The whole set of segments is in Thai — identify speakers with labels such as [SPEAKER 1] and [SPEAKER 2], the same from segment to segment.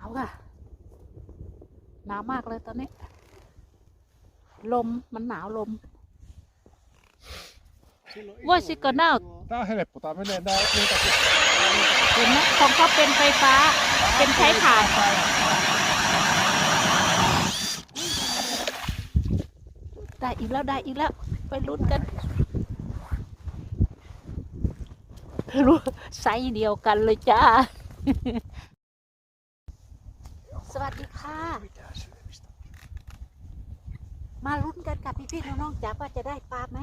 [SPEAKER 1] หนาวค่ะหนาวมากเลยตอนนี้ ลมมันหนาวลม Voisiko
[SPEAKER 2] Voisiko
[SPEAKER 1] näyt-
[SPEAKER 2] Tää on helppo, tää menee nää niitä
[SPEAKER 1] เห็นไหมของเขาเป็นไฟฟ้า เป็นใช้ถ่านได้อีกแล้วได้อีกแล้ว ไปลุ้นกันรู้ไซส์เดียวกันเลยจ้า วัสดีค่ะ
[SPEAKER 2] mitään syömistä.
[SPEAKER 1] มาลุ้นกันกับพี่ๆน้องๆจ๋าว่าจะได้ปลาไหม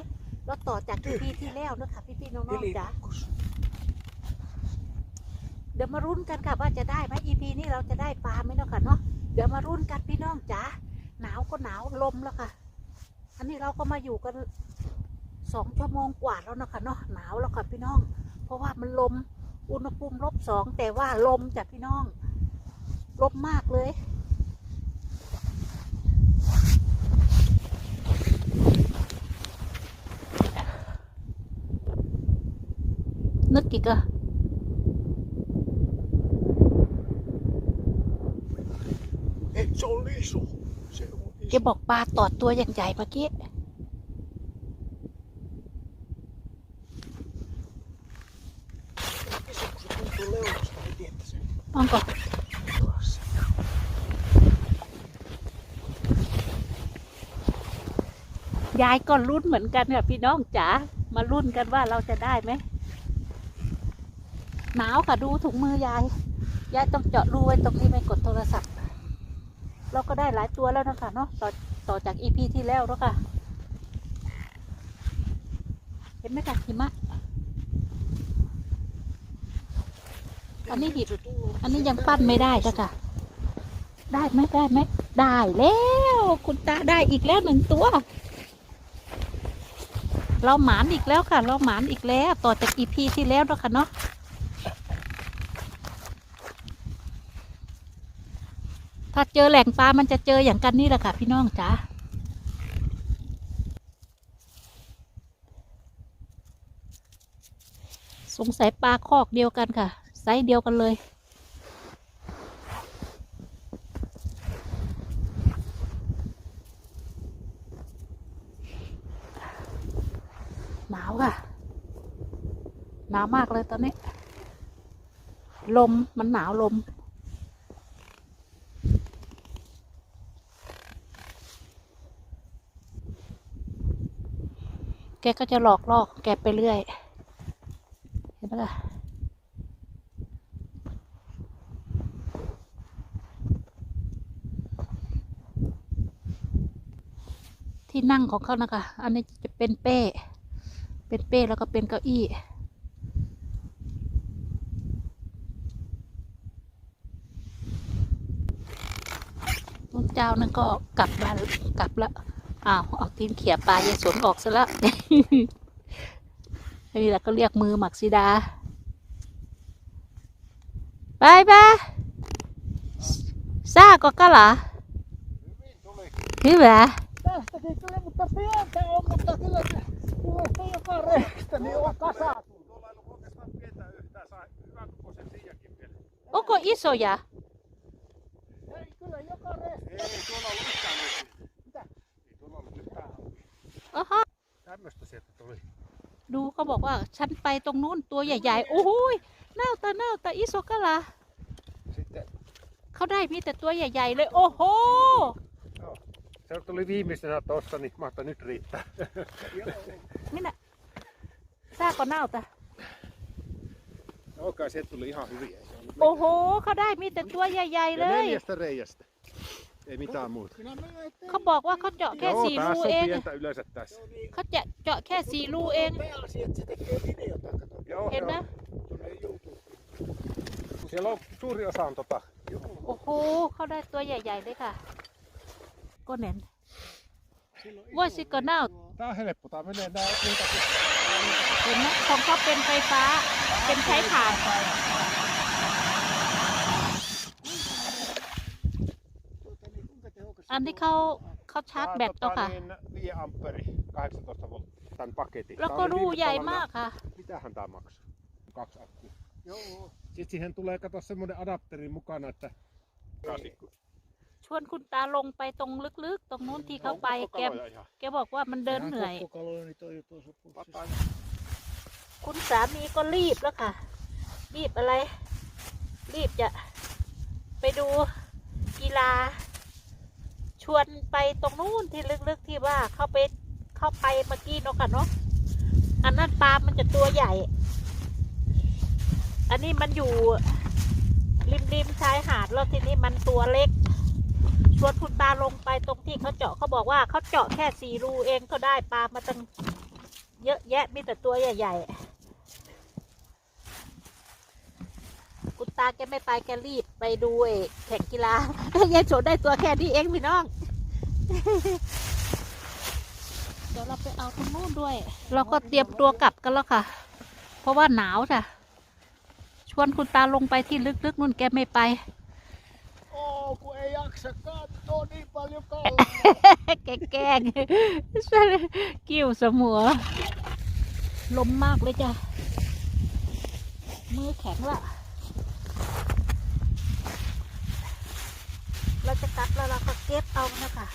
[SPEAKER 1] แล้วต่อจากที่พี่ที่แล้วนะคะพี่ๆน้องๆจ๋า
[SPEAKER 2] Vilikukus.
[SPEAKER 1] เดี๋ยวมารุ้นกันค่ะว่าจะได้ไหม EP นี้เราจะได้ปลาไหมเนาะค่ะเนาะเดี๋ยวมารุ้นกันพี่น้องจ๋าหนาวก็หนาวลมแล้วค่ะ อันนี้เราก็มาอยู่กันสองชั่วโมงกว่าแล้วเนาะค่ะเนาะหนาวแล้วค่ะพี่น้อง เพราะว่ามันลมอุณหภูมิลบสองแต่ว่าลมจ้ะพี่น้อง ลมมากเลย นึกกี่กะ
[SPEAKER 2] Ei, se on iso. Se on
[SPEAKER 1] แก
[SPEAKER 2] iso.
[SPEAKER 1] บอกปลาตอดตัวอย่างใหญ่เมื่อกี้
[SPEAKER 2] Iso, kun se tuntuu leunasta, ei tiedä sen.
[SPEAKER 1] มองก่อน ยายก็รุ่นเหมือนกันค่ะพี่น้องจ๋ามารุ่นกันว่าเราจะได้ไหมหนาวค่ะดูถุงมือยายยายต้องเจาะรูไว้ตรงนี้ไม่กดโทรศัพท์ เราก็ได้หลายตัวแล้วนะคะเนาะต่อต่อจากอีพีที่แล้วแล้วค่ะ เห็นไหมคะหิมะอันนี้หิบอันนี้ยังปั้นไม่ได้จ้ะค่ะ ได้ไหมได้ไหมได้แล้ว คุณตาได้อีกแล้วหนึ่งตัว เราหมานอีกแล้วค่ะ เราหมานอีกแล้ว ต่อจากอีพีที่แล้วแล้วค่ะเนาะถ้าเจอแหล่งปลามันจะเจออย่างกันนี่แหละค่ะ พี่น้องจ๋าสงสัยปลาคอกเดียวกันค่ะ ไซส์เดียวกันเลย หนาวค่ะ หนาวมากเลยตอนนี้ ลมมันหนาวลม แกก็จะหลอกล่อของแกไปเรื่อย เห็นไหมล่ะที่นั่งของเขานะคะ อันนี้จะเป็นเป้ เป็นเป้แล้วก็เป็นเก้าอี้นุ่นเจ้านั่นก็กลับบ้านกลับล้วอ้าวเอาตีนเขี่ยปลายายสนออกซะล้นี่แหละก็เรียกมือหมักซิดาไปไปซ่าก็กะหรอนี่แหวะ
[SPEAKER 2] tulee joka reistä, niin on kasaantunut. Tuolla ei ollut oikeastaan pientä yhtään, sai hyvän kokoisen siiakin vielä.
[SPEAKER 1] โอ้ก็อิโซยะ
[SPEAKER 2] Ei kyllä joka reistä. Ei tuolla ollut yhtään oikein. Mitä? Ei tuolla ollut yhtään.
[SPEAKER 1] อ๋อฮะ
[SPEAKER 2] Tämmöstä sieltä tuli.
[SPEAKER 1] ดูเขาบอกว่าฉันไปตรงนู้นตัวใหญ่ๆโอ้โหยเน่าตาเน่าตาอิโซกะละ
[SPEAKER 2] Sitten
[SPEAKER 1] เขาได้มีแต่ตัวใหญ่ๆเลย โอ้โห
[SPEAKER 2] se tuli viimeisenä tossa, niin mä ajattelin, nyt riittää.
[SPEAKER 1] นี่น่ะซ่าก็เน่าตา
[SPEAKER 2] Okei, sieltä tuli ihan hyviä. Ei se ollut
[SPEAKER 1] โอ้โหเขาได้มีแต่ตัวใหญ่ๆ
[SPEAKER 2] Ja
[SPEAKER 1] เลย
[SPEAKER 2] neljästä reiästä. Ei mitään muuta.
[SPEAKER 1] เขาบอกว่าเขาเจาะแค่
[SPEAKER 2] Joo,
[SPEAKER 1] สี่รู
[SPEAKER 2] tässä on
[SPEAKER 1] เอง
[SPEAKER 2] pientä yleensä tässä.
[SPEAKER 1] เขาจะเจาะแค่สี่รูเอง
[SPEAKER 3] Pääasia, että se tekee videota, kato.
[SPEAKER 2] Joo,
[SPEAKER 1] เห็นไหม
[SPEAKER 2] joo.
[SPEAKER 3] Tuonne YouTube.
[SPEAKER 2] Siellä on suuri osa on tota.
[SPEAKER 1] โอ้โห เขาได้ตัวใหญ่ๆเลยค่ะก็เน้น
[SPEAKER 3] Sillä on
[SPEAKER 1] Voisiko näyt-
[SPEAKER 2] Tää on helppo, tää menee nää niitä
[SPEAKER 1] เห็นไหมของเขาเป็นไฟฟ้า เป็นใช้ถ่าน
[SPEAKER 3] tuota, niin kuinka tehokas se
[SPEAKER 1] อันที่
[SPEAKER 3] tuo
[SPEAKER 1] เขาเขาชาร์จแบตเอาค่ะ
[SPEAKER 2] niin 5 amperi, 18 volt, tän paketin.
[SPEAKER 1] แล้ว
[SPEAKER 2] Tää
[SPEAKER 1] ก็
[SPEAKER 2] oli
[SPEAKER 1] รู
[SPEAKER 2] viime
[SPEAKER 1] ใหญ่
[SPEAKER 2] talvena-
[SPEAKER 1] มากค่ะ
[SPEAKER 2] Mitähän tää maksaa? Kaksi akkua.
[SPEAKER 3] Joo,
[SPEAKER 2] Sitten siihen tulee kato semmonen adapteri mukana, että takaisin.
[SPEAKER 1] ชวนคุณตาลงไปตรงลึกๆ ตรงนู้นที่เขาไปแกแกบอกว่ามันเดินเหนื่อย คุณสามีก็รีบแล้วค่ะ รีบอะไร รีบจะไปดูกีฬา ชวนไปตรงนู้นที่ลึกๆที่ว่าเข้าไปเข้าไปเมื่อกี้เนาะค่ะเนาะอันนั้นปลามันจะตัวใหญ่ อันนี้มันอยู่ริมริมชายหาดแล้วทีนี้มันตัวเล็ก ชวนคุณตาลงไปตรงที่เขาเจาะเขาบอกว่าเขาเจาะแค่สี่รูเองก็ได้ปลามาตั้งเยอะแยะมีแต่ตัวใหญ่ๆคุณตาแกไม่ไปแกรีบไปดูแข่งกีฬายายโฉดได้ตัวแค่นี้เองพี่น้อง เดี๋ยวเราไปเอาตรงนู้นด้วย เราก็เตรียมตัวกลับกันแล้วค่ะ เพราะว่าหนาวจ้ะชวนคุณตาลงไปที่ลึกๆนู่นแกไม่ไป แกแกล้งกิ้วสมอลมมากเลยจ้ะ มือแข็งละเราจะกัดแล้วเราก็เก็บเอานะคะ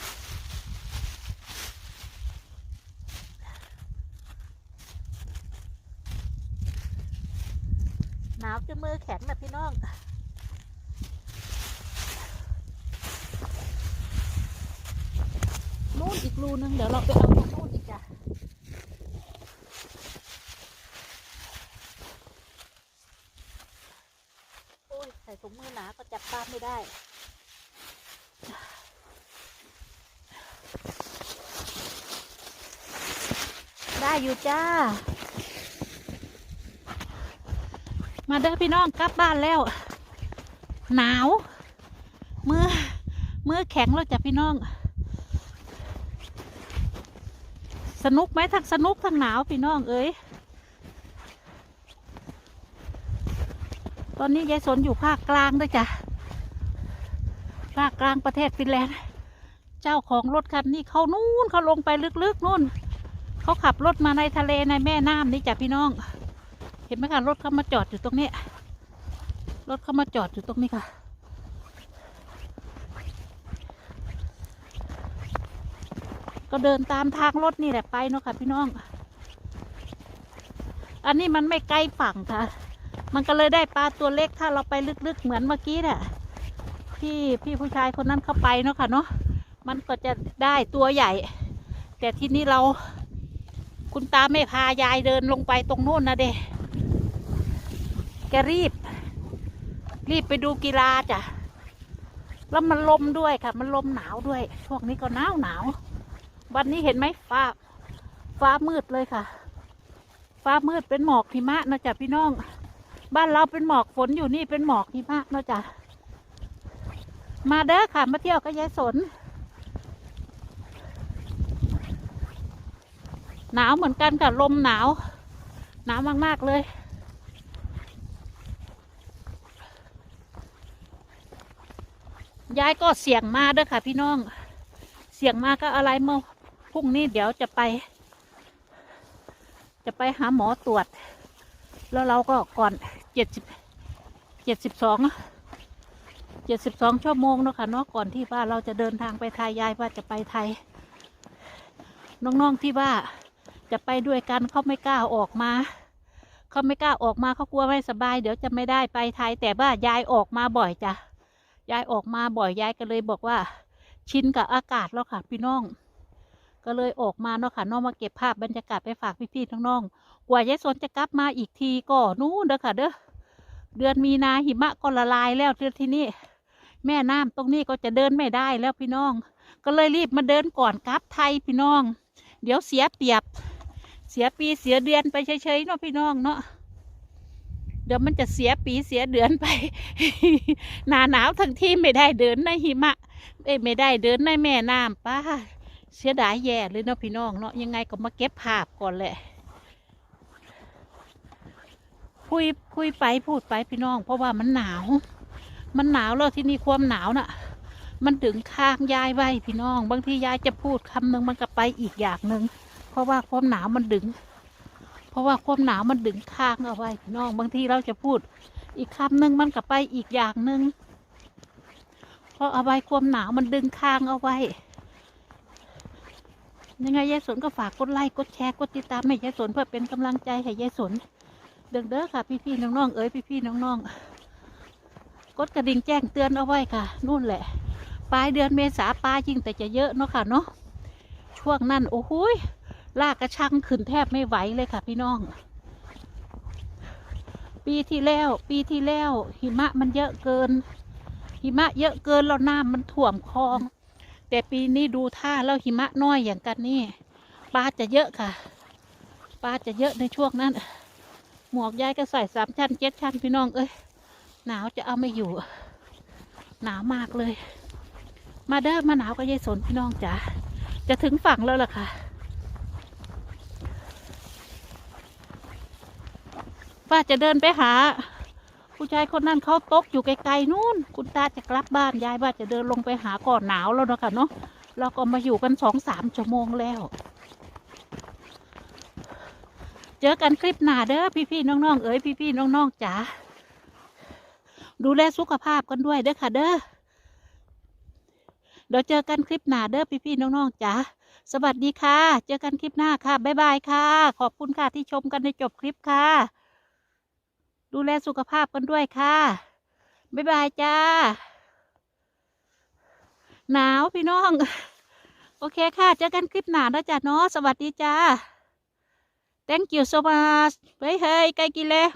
[SPEAKER 1] หนาวจนมือแข็งนะพี่น้อง นู่นอีกรูนึงเดี๋ยวเราไปเอาตรงนู่นอีกจ้ะโอ้ยใส่ถุงมือหนาก็จับปลาไม่ได้ได้อยู่จ้า มาเด้อพี่น้องกลับบ้านแล้ว หนาว มือ มือแข็งแล้วจ้ะพี่น้อง สนุกไหมทั้งสนุกทั้งหนาวพี่น้องเอ้ยตอนนี้ยายสนอยู่ภาคกลางด้วยจ้ะภาคกลางประเทศฟินแลนด์ เจ้าของรถคันนี้เขานู่นเขาลงไปลึกๆนู่น เขาขับรถมาในทะเลในแม่น้ำนี่จ้ะพี่น้อง เห็นไหมคะรถเขามาจอดอยู่ตรงนี้ รถเขามาจอดอยู่ตรงนี้ค่ะ ก็เดินตามทางรถนี่แหละไปเนาะค่ะพี่น้อง อันนี้มันไม่ไกล้ฝั่งค่ะ มันก็เลยได้ปลาตัวเล็กถ้าเราไปลึกๆเหมือนเมื่อกี้เนี่ยพี่พี่ผู้ชายคนนั้นเข้าไปเนาะค่ะเนาะ มันก็จะได้ตัวใหญ่ แต่ที่นี่เราคุณตาไม่พายายเดินลงไปตรงโน้นนะเดแกรีบ รีบไปดูกีฬาจ้ะ แล้วมันลมด้วยค่ะ มันลมหนาวด้วย ช่วงนี้ก็หนาวหนาว วันนี้เห็นไหมฟ้า ฟ้ามืดเลยค่ะ ฟ้ามืดเป็นหมอกหิมะนะจ๊ะพี่น้อง บ้านเราเป็นหมอกฝนอยู่นี่เป็นหมอกหิมะนะจ๊ะมาเด้อค่ะมาเที่ยวกับยายสน หนาวเหมือนกันค่ะลมหนาว หนาวมาก ๆ เลยยายก็เสี่ยงมาเด้อค่ะพี่น้อง เสี่ยงมาก็อะไรเมื่ พรุ่งนี้เดี๋ยวจะไป จะไปหาหมอตรวจ แล้วเราก็ก่อนเจ็ดสิบเจ็ดสิบสองเจ็ดสิบสองชั่วโมงเนาะค่ะเนาะก่อนที่ว่าเราจะเดินทางไปไทยยายว่าจะไปไทย น้องๆที่ว่าจะไปด้วยกันเขาไม่กล้าออกมาเขาไม่กล้าออกมาเขากลัวไม่สบาย เดี๋ยวจะไม่ได้ไปไทยแต่ว่ายายออกมาบ่อยจ้ะยายออกมาบ่อยยายก็เลยบอกว่า ชินกับอากาศแล้วค่ะพี่น้อง ก็เลยออกมาเนาะค่ะน้องมาเก็บภาพบรรยากาศไปฝากพี่ๆน้องๆกว่ายายสนจะกลับมาอีกทีก็นู้นเด้อค่ะเด้อเดือนมีนาหิมะก็ละลายแล้วเดอที่นี่แม่น้ำตรงนี้ก็จะเดินไม่ได้แล้วพี่น้อง ก็เลยรีบมาเดินก่อนกลับไทยพี่น้อง เดี๋ยวเสียเปรียบ เสียปีเสียเดือนไปเฉยๆเนาะพี่น้องเนาะเดี๋ยวมันจะเสียปีเสียเดือนไป หนาหนาวทั้งที่ไม่ได้เดินในหิมะเอ้ไม่ได้เดินในแม่น้ำป้า เสียดายแย่เลยเนาะพี่น้องเนาะยังไงก็มาเก็บภาพก่อนแหละคุยคุยไปพูดไปพี่น้อง เพราะว่ามันหนาว มันหนาวแล้วที่นี่ความหนาวน่ะ มันดึงข้างยายไว้พี่น้อง บางทียายจะพูดคำหนึ่งมันก็ไปอีกอย่างหนึ่งเพราะว่าความหนาวมันดึง เพราะว่าความหนาวมันดึงข้างเอาไว้พี่น้อง บางทีเราจะพูด อีกคำหนึ่งมันก็ไปอีกอย่างหนึ่งเพราะเอาไว้ความหนาวมันดึงคางเอาไว้ ยังไงยายสนก็ฝากกดไลค์กดแชร์กดติดตามให้ยายสนเพื่อเป็นกำลังใจให้ยายสนเด้อเด้อค่ะพี่ๆน้องๆเอ้ยพี่ๆน้องๆกดกระดิ่งแจ้งเตือนเอาไว้ค่ะ นู่นแหละปลายเดือนเมษาปลายิ่งแต่จะเยอะเนาะค่ะเนาะช่วงนั้นโอ้โหลากกระชังขึ้นแทบไม่ไหวเลยค่ะ พี่น้อง ปีที่แล้ว ปีที่แล้วหิมะมันเยอะเกิน หิมะเยอะเกินแล้วน้ำมันท่วมคลอง แต่ปีนี้ดูท่าแล้วหิมะน้อยอย่างกันนี่ปลาจะเยอะค่ะ ปลาจะเยอะในช่วงนั้น หมวกยายก็ใส่สามชั้นเจ็ดชั้นพี่น้องเอ้ยหนาวจะเอาไม่อยู่ หนาวมากเลย มาเด้อมาหนาวกับยายสนพี่น้องจ๋าจะถึงฝั่งแล้วล่ะค่ะป้าจะเดินไปหา ผู้ชายคนนั้นเขาตกอยู่ไกลๆนู่น คุณตาจะกลับบ้านยายว่าจะเดินลงไปหาก่อนหนาวแล้วนะคะเนาะเราก็มาอยู่กันสองสามชั่วโมงแล้ว เจอกันคลิปหน้าเด้อพี่ๆน้องๆเอ๋ยพี่ๆน้องๆจ๋าดูแลสุขภาพกันด้วยเด้อค่ะเด้อเดี๋ยวเจอกันคลิปหน้าเด้อพี่ๆน้องๆจ๋าสวัสดีค่ะ เจอกันคลิปหน้าค่ะ บ๊ายบายค่ะ ขอบคุณค่ะที่ชมกันในจบคลิปค่ะ ดูแลสุขภาพกันด้วยค่ะ บ๊ายบายจ้า หนาวพี่น้อง โอเคค่ะ เจอกันคลิปหน้านะจ๊ะเนาะ สวัสดีจ้า Thank you so much. Bye, hey, kay Kile.